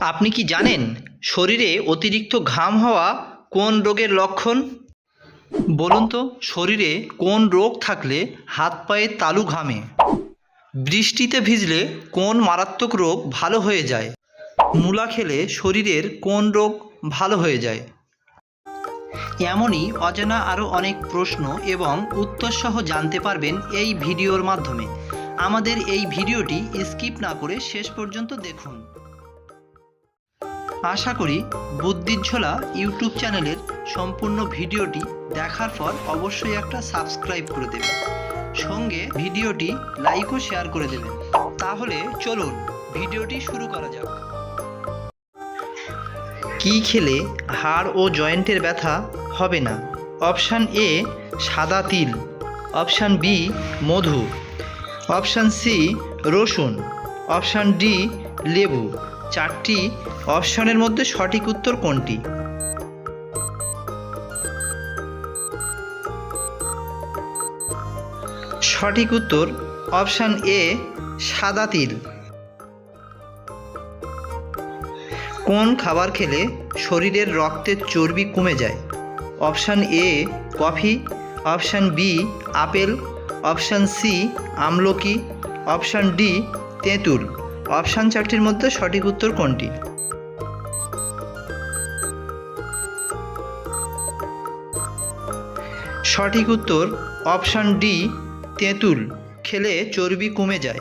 আপনি কি জানেন শরীরে অতিরিক্ত ঘাম হওয়া কোন রোগের লক্ষণ? বলুন তো, শরীরে কোন রোগ থাকলে হাত পায়ে তালু ঘামে? বৃষ্টিতে ভিজলে কোন মারাত্মক রোগ ভালো হয়ে যায়? মূলা খেলে শরীরের কোন রোগ ভালো হয়ে যায়? এমনই অজানা আরও অনেক প্রশ্ন এবং উত্তরসহ জানতে পারবেন এই ভিডিওর মাধ্যমে। আমাদের এই ভিডিওটি স্কিপ না করে শেষ পর্যন্ত দেখুন। আশা করি বুদ্ধির ঝোলা ইউটিউব চ্যানেলের সম্পূর্ণ ভিডিওটি দেখার পর অবশ্যই একটা সাবস্ক্রাইব করে দেবেন। সঙ্গে ভিডিওটি লাইক ও শেয়ার করে দেবেন। তাহলে চলুন, ভিডিওটি শুরু করা যাক। কি খেলে হাড় ও জয়েন্টের ব্যথা হবে না? অপশান এ, সাদা তিল। অপশান বি, মধু। অপশান সি, রসুন। অপশান ডি, লেবু। চারটি অপশানের মধ্যে সঠিক উত্তর কোনটি? সঠিক উত্তর অপশান এ, সাদা তিল। কোন খাবার খেলে শরীরের রক্তের চর্বি কমে যায়? Option A, coffee. Option B, apple. Option C, আমলকি। অপশান ডি, তেঁতুল। অপশান চারটির মধ্যে সঠিক উত্তর কোনটি? সঠিক উত্তর অপশান ডি, তেঁতুল, খেলে চর্বি কমে যায়।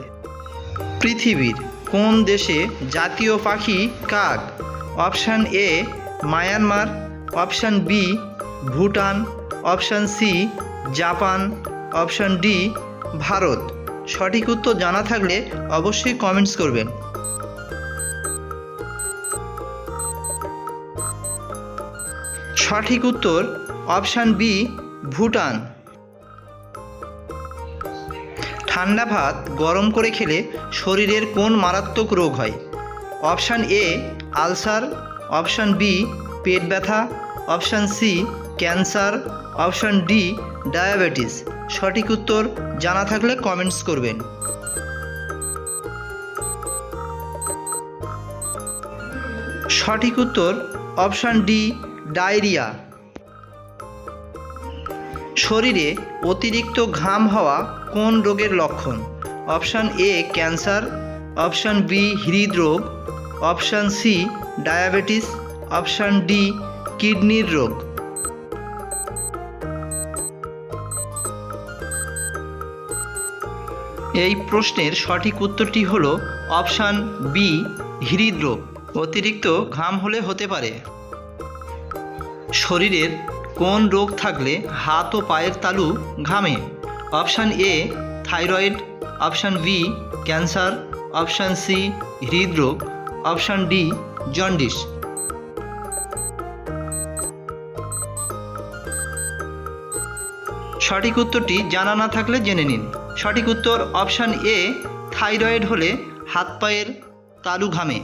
পৃথিবীর কোন দেশে জাতীয় পাখি কাক? Option A, Myanmar, option B, Bhutan, option C, Japan, option D, Bharat. সঠিক উত্তর জানা থাকলে অবশ্যই কমেন্টস করবেন। সঠিক উত্তর অপশান বি ভুটান। ঠান্ডা ভাত গরম করে খেলে শরীরের কোন মারাত্মক রোগ হয়? Option A ulcer. Option B পেট ব্যথা। Option C cancer. Option D diabetes. সঠিক উত্তর জানা থাকলে কমেন্টস করবেন। সঠিক উত্তর অপশান ডি ডায়রিয়া শরীরে অতিরিক্ত ঘাম হওয়া কোন রোগের লক্ষণ? Option A cancer option B হৃদরোগ। Option C diabetes option D কিডনির রোগ। এই প্রশ্নের সঠিক উত্তরটি হল অপশান বি, হৃদরোগ। অতিরিক্ত ঘাম হলে হতে পারে। শরীরের কোন রোগ থাকলে হাত ও পায়ের তালু ঘামে? Option A, thyroid. Option B, cancer. Option C, হৃদরোগ। Option D, jaundice. সঠিক উত্তরটি জানা না থাকলে জেনে নিন। সঠিক উত্তর অপশান এ, থাইরয়েড হলে হাত পায়ের তালু ঘামে।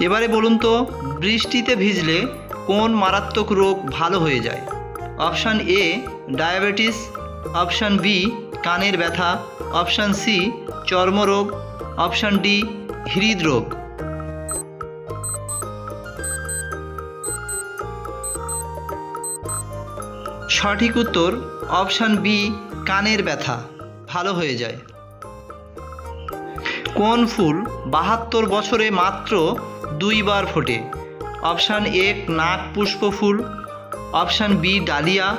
এবারে বলুন তো, বৃষ্টিতে ভিজলে কোন মারাত্মক রোগ ভালো হয়ে যায়? Option A, diabetes. Option B, কানের ব্যথা। অপশান সি, চর্মরোগ। অপশান ডি, হৃদরোগ। সঠিক উত্তর অপশান বি কানের ব্যথা, ভালো হয়ে যায়। কোন ফুল বাহাত্তর বছরে মাত্র দুইবার ফোটে? অপশান এ নাক পুষ্প ফুল, option B dahlia,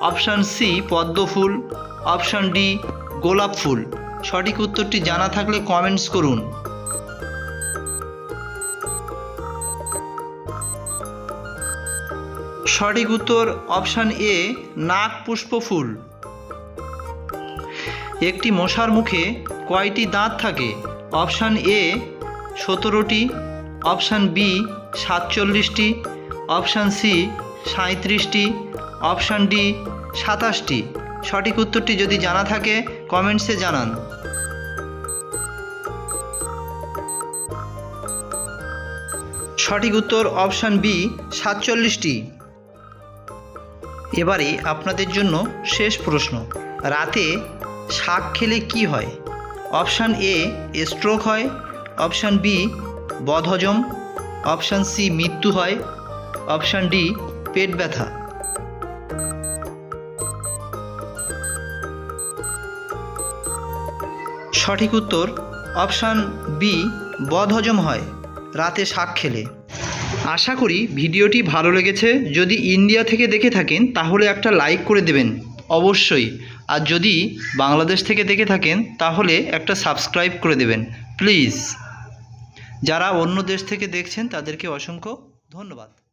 option C পদ্ম ফুল, অপশান ডি গোলাপ ফুল। সঠিক উত্তরটি জানা থাকলে কমেন্টস করুন। সঠিক উত্তর অপশান এ নাক পুষ্প ফুল। একটি মশার মুখে কয়টি দাঁত থাকে? অপশান এ সতেরোটি, অপশান বি সাতচল্লিশটি, অপশান সি সাঁত্রিশটি অপশান ডি সাতাশটি। সঠিক উত্তরটি যদি জানা থাকে, কমেন্টসে জানান। সঠিক উত্তর অপশান বি সাতচল্লিশটি। এবারে আপনাদের জন্য শেষ প্রশ্ন। রাতে শাক খেলে কি হয়? অপশান এ স্ট্রোক হয়। অপশান বি বদহজম। অপশান সি মৃত্যু হয়। অপশান ডি পেট ব্যথা। সঠিক উত্তর, অপশান বি বদহজম হয়। রাতে শাক খেলে। আশা করি ভিডিওটি ভালো লেগেছে। যদি ইন্ডিয়া থেকে দেখে থাকেন, তাহলে একটা লাইক করে দেবেন। অবশ্যই। আর যদি বাংলাদেশ থেকে দেখে থাকেন, তাহলে একটা সাবস্ক্রাইব করে দেবেন, প্লিজ। যারা অন্য দেশ থেকে দেখছেন, তাদেরকে অসংখ্য ধন্যবাদ।